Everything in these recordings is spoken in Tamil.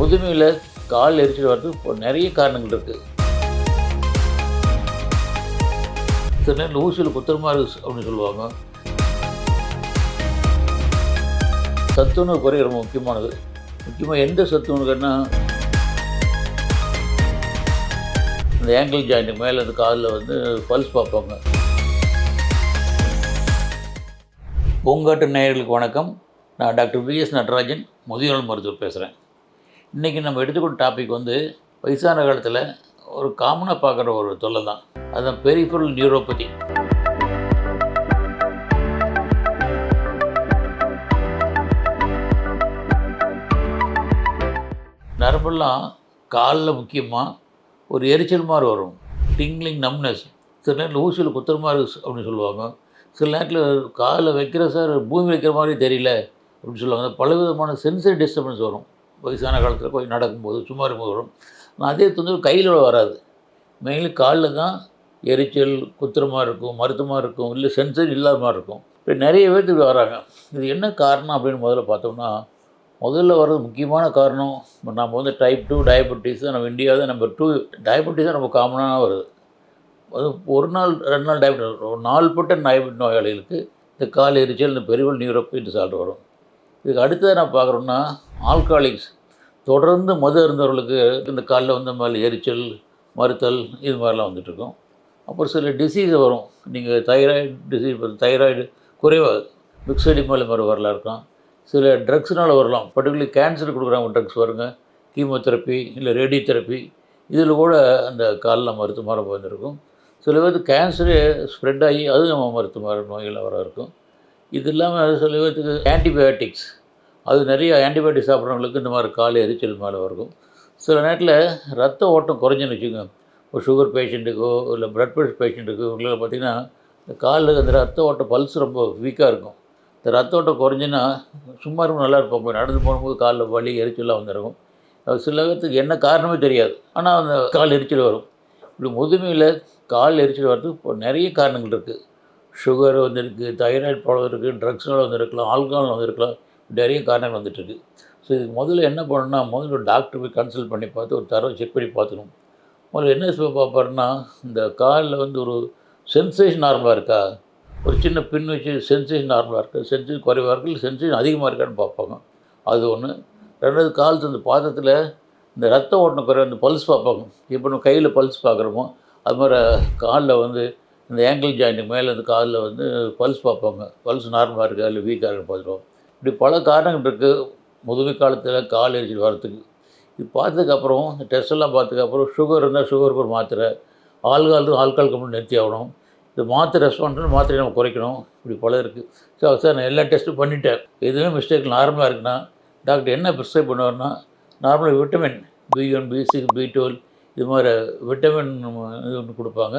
முதுமையில் கால் எரிச்சல் வர்றதுக்கு இப்போ நிறைய காரணங்கள் இருக்குது சில நேரம் ஊசியில் குத்துறமா இருக்கு அப்படின்னு சொல்லுவாங்க. சத்துணவு குறை ரொம்ப முக்கியமானது. முக்கியமாக எந்த சத்துணவுக்குன்னா இந்த ஏங்கிள் ஜாயிண்ட் மேலே அந்த காலில் வந்து பல்ஸ் பார்ப்பாங்க. பூங்காட்டு நேயர்களுக்கு வணக்கம். நான் டாக்டர் விஎஸ் நடராஜன் முதியோர் மருத்துவர் பேசுகிறேன் இன்றைக்கி நம்ம எடுத்துக்கொண்ட டாபிக் வந்து வயசான காலத்தில் ஒரு காமனாக பார்க்குற ஒரு தொல்லை தான். அதுதான் பெரிஃபரல் நியூரோபதி நரம்பெல்லாம் காலில் முக்கியமாக ஒரு எரிச்சல் மாதிரி வரும். டிங்லிங் நம்னஸ் சில நேரத்தில் ஊசியில் குத்துற மாதிரி இருக்கு அப்படின்னு சொல்லுவாங்க. சில நேரத்தில் காலில் வைக்கிற சார் பூமி வைக்கிற மாதிரி தெரியல அப்படின்னு சொல்லுவாங்க. பல விதமான சென்சரி டிஸ்டர்பன்ஸ் வரும். வயசான காலத்தில் கொஞ்சம் நடக்கும்போது சும்மா இருக்கும்போது வரும் அதே தொந்தரவு கையில் வராது. மெயின்லி காலில் தான் எரிச்சல் குத்திரமாக இருக்கும் மருத்துவமாக இருக்கும் இல்லை சென்சர் இல்லாத மாதிரி இருக்கும். இப்போ நிறைய பேர்த்து இப்படி வராங்க. இது என்ன காரணம் அப்படின்னு முதல்ல பார்த்தோம்னா முதல்ல வர்றது முக்கியமான காரணம் நம்ம வந்து டைப் டூ டயபெட்டிஸ் நம்ம இந்தியாவில் நம்பர் டூ டயபெட்டிஸ் தான் நம்ம காமனாக வருது. அது ஒரு நாள் ரெண்டு நாள் டயபெட்டிஸ் ஒரு நாள்பட்ட டயபெட்டிஸ் நோயாளிகளுக்கு இந்த கால் எரிச்சல் இந்த பெரியவள் நியூரோப்பி இந்த சால்ட் வரும். இதுக்கு அடுத்தது நான் பார்க்குறோன்னா ஆல்காலிக்ஸ். தொடர்ந்து மது இருந்தவர்களுக்கு இந்த காலில் வந்து மேலே எரிச்சல் மறுத்தல் இது மாதிரிலாம் வந்துட்டுருக்கும். அப்புறம் சில டிசீஸ் வரும். நீங்கள் தைராய்டு டிசீஸ் தைராய்டு குறைவாக மிக்சடி மேலே மாதிரி வரலாம் இருக்கும். சில ட்ரக்ஸ்னால் வரலாம். பர்டிகுலர் கேன்சர் கொடுக்குறாங்க ட்ரக்ஸ் வருங்க கீமோதெரப்பி இல்லை ரேடியோ தெரப்பி இதில் கூட அந்த காலில் மருத்துவ மரம் வந்திருக்கும். சில பேருக்கு கேன்சரே ஸ்ப்ரெட் ஆகி அது நம்ம மருத்துவ மர வர இருக்கும். இது இல்லாமல் சில பேர்த்துக்கு ஆன்டிபயோட்டிக்ஸ் அது நிறைய ஆன்டிபயோட்டிக் சாப்பிட்றவங்களுக்கு இந்த மாதிரி கால் எரிச்சல் மேலே இருக்கும் சில நேரத்தில் ரத்த ஓட்டம் குறைஞ்சுன்னு வச்சுக்கோங்க. ஒரு சுகர் பேஷண்ட்டுக்கோ இல்லை ப்ளட் ப்ரெஷர் பேஷண்ட்டுக்கோ இவங்களுக்கு பார்த்திங்கன்னா இந்த காலில் அந்த ரத்த ஓட்டம் பல்ஸ் ரொம்ப வீக்காக இருக்கும். இந்த ரத்த ஓட்டம் குறைஞ்சுன்னா சும்மா இருக்கும் நல்லா இருப்போம். நடந்து போகும்போது காலில் வலி எரிச்சலாக வந்துருக்கும். அது சில நேரத்துக்கு என்ன காரணமே தெரியாது. ஆனால் அந்த கால் எரிச்சல் வரும். இப்படி முதுமையில் கால் எரிச்சல் வர்றதுக்கு இப்போ நிறைய காரணங்கள் இருக்குது சுகர் வந்திருக்கு தைராய்டு ப்ராப்ளம் இருக்குது ட்ரக்ஸ்னால் வந்திருக்கலாம் ஆல்கஹால் வந்திருக்கலாம். நிறைய காரணங்கள் வந்துட்டுருக்கு. ஸோ இதுக்கு முதல்ல என்ன பண்ணணும்னா முதல்ல ஒரு டாக்டர் போய் கன்சல்ட் பண்ணி பார்த்து ஒரு தரம் செக் பண்ணி பார்த்துக்கணும். முதல்ல என்ன சொல்ல பார்ப்பாருன்னா இந்த காலில் வந்து ஒரு சென்சேஷன் நார்மலாக இருக்கா? ஒரு சின்ன பின் வச்சு சென்சேஷன் நார்மலாக இருக்குது சென்சேஷன் குறைவாக இருக்குது இல்லை சென்சேஷன் அதிகமாக இருக்கான்னு பார்ப்பாங்க. அது ஒன்று ரெண்டாவது கால் அந்த பாதத்தில் இந்த ரத்த ஓட்டம் குறைவு அந்த பல்ஸ் பார்ப்பாங்க. இப்போ நம்ம கையில் பல்ஸ் பார்க்குறோமோ அது மாதிரி காலில் வந்து இந்த ஏங்கிள் ஜாயிண்ட்டுக்கு மேலே அந்த காலில் வந்து பல்ஸ் பார்ப்பாங்க. பல்ஸ் நார்மலாக இருக்கா? இல்லை வீக்காக இருக்குன்னு பார்த்துருவோம் இப்படி பல காரணங்கள் இருக்குது முதுமை காலத்தில் கால் எரிச்சல் வரத்துக்கு இது பார்த்ததுக்கப்புறம் இந்த டெஸ்ட் பார்த்ததுக்கப்புறம் சுகர் இருந்தால் சுகருக்கு ஒரு மாத்திரை ஆல்கால் ஆல்கால் கம்பெனி நிறுத்தி ஆகணும். இது மாத்திரை ரெஸ்பான்ஸ் மாத்திரை நம்ம குறைக்கணும். இப்படி பல இருக்குது சார் சார் நான் எல்லா டெஸ்ட்டும் பண்ணிட்டேன். எதுவுமே மிஸ்டேக் நார்மலாக இருக்குன்னா டாக்டர் என்ன ப்ரிஸ்கிரைப் பண்ணுவார்னா நார்மலாக vitamin B one B six B twelve இது மாதிரி விட்டமின் இது ஒன்று கொடுப்பாங்க.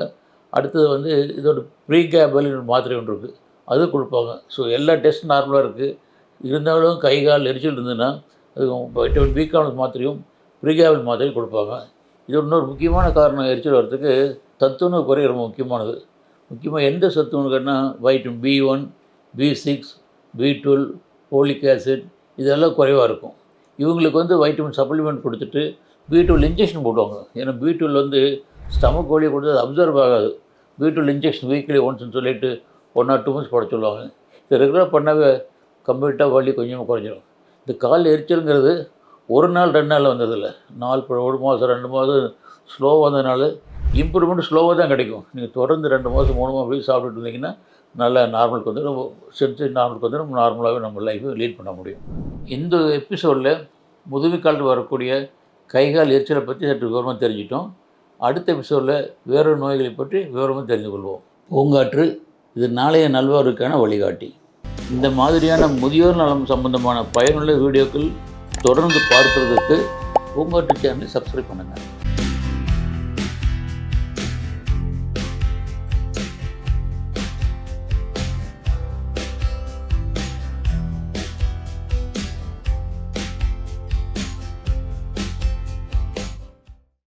அடுத்தது வந்து இதோட ப்ரீ கேபல் மாத்திரை ஒன்று இருக்குது அது கொடுப்பாங்க. ஸோ எல்லா டெஸ்ட் நார்மலாக இருக்குது இருந்தாலும் கை கால் எரிச்சல் இருந்ததுன்னா அது வைட்டமின் பி மாத்திரையும் ப்ரீ மாத்திரையும் கொடுப்பாங்க. இது இன்னொரு முக்கியமான காரணம் எரிச்சல் வர்றதுக்கு சத்துணவு குறை ரொம்ப முக்கியமானது. முக்கியமாக எந்த சத்துணவுன்னா vitamin B one B six B twelve folic acid இதெல்லாம் குறைவாக இருக்கும். இவங்களுக்கு வந்து வைட்டமின் சப்ளிமெண்ட் கொடுத்துட்டு பி டுவெல் இன்ஜெக்ஷன் போடுவாங்க. ஏன்னா பி டுவெல் வந்து ஸ்டமக் வழியை கொடுத்து அது அப்சர்வ் ஆகாது. பி டுவெல் இன்ஜெக்ஷன் வீக்லி ஒன்ஸ்னு சொல்லிட்டு ஒன் ஆர் டூ மந்த்ஸ் போட சொல்லுவாங்க. இது ரெகுலராக பண்ணவே கம்ப்ளீட்டாக வலி கொஞ்சமாக குறைஞ்சிடும் இந்த கால் எரிச்சலுங்கிறது ஒரு நாள் ரெண்டு நாள் வந்ததில்ல. நாள் ஒரு மாதம் ரெண்டு மாதம் ஸ்லோவாக வந்ததுனால இம்ப்ரூவ்மெண்ட் ஸ்லோவாக தான் கிடைக்கும். நீங்கள் தொடர்ந்து ரெண்டு மாதம் மூணு மாதம் போய் சாப்பிட்டுட்டு இருந்தீங்கன்னா நல்லா நார்மலுக்கு வந்து நம்ம சென்சி நார்மலுக்கு வந்து நம்ம நார்மலாகவே நம்ம லைஃப்பை லீட் பண்ண முடியும். இந்த எபிசோடில் முதுமை காலத்தில் வரக்கூடிய கைகால் எரிச்சலை பற்றி சற்று விவரமாக தெரிஞ்சிட்டோம் அடுத்த எபிசோடில் வேறொரு நோய்களை பற்றி விவரமாக தெரிந்து கொள்வோம். பூங்காற்று இது நாளைய நல்வாருக்கான வழிகாட்டி. இந்த மாதிரியான முதியோர் நலம் சம்பந்தமான பயனுள்ள வீடியோக்கள் தொடர்ந்து பார்ப்பதற்கு பூங்காற்று சேனலை சப்ஸ்கிரைப் பண்ணுங்கள்